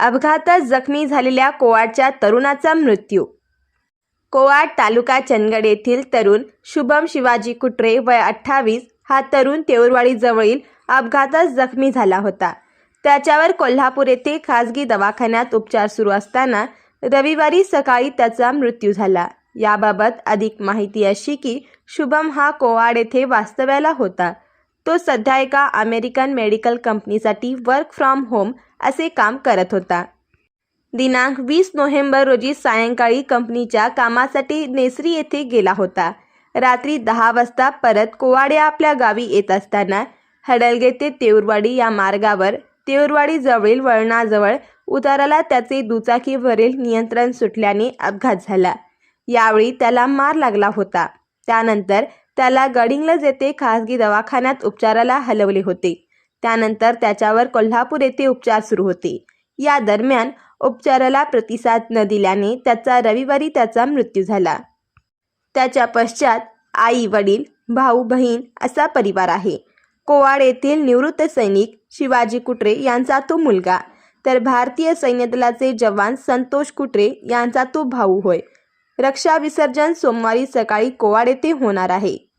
अपघातात जखमी झालेल्या कोवाडच्या तरुणाचा मृत्यू. कोवाड तालुका चंदगड येथील तरुण शुभम शिवाजी कुटरे वय अठ्ठावीस हा तरुण तेऊरवाडीजवळील अपघातात जखमी झाला होता. त्याच्यावर कोल्हापूर येथे खासगी दवाखान्यात उपचार सुरू असताना रविवारी सकाळी त्याचा मृत्यू झाला. याबाबत अधिक माहिती अशी की शुभम हा कोवाड येथे वास्तव्याला होता. तो सध्या एका अमेरिकन मेडिकल कंपनीसाठी वर्क फ्रॉम होम असे काम करत होता. दिनांक वीस नोव्हेंबर रोजी सायंकाळी कंपनीच्या कामासाठी नेसरी येथे गेला होता. रात्री दहा वाजता परत कोवाडे आपल्या गावी येत असताना हडलगे ते तेऊरवाडी या मार्गावर तेऊरवाडीजवळील वळणाजवळ उताराला त्याचे दुचाकीवरील नियंत्रण सुटल्याने अपघात झाला. यावेळी त्याला मार लागला होता. त्यानंतर त्याला गडिंग्लज येथे खासगी दवाखान्यात उपचाराला हलवले होते. त्यानंतर त्याच्यावर कोल्हापूर येथे उपचार सुरू होते. या दरम्यान उपचाराला प्रतिसाद न दिल्याने त्याचा रविवारी त्याचा मृत्यू झाला. त्याच्या पश्चात आई वडील भाऊ बहीण असा परिवार आहे. कोवाड येथील निवृत्त सैनिक शिवाजी कुटरे यांचा तो मुलगा. तर भारतीय सैन्य दलाचे जवान संतोष कुटरे यांचा तो भाऊ होय. रक्षा विसर्जन सोमवारी सकाळी कोवाड येथे होणार आहे.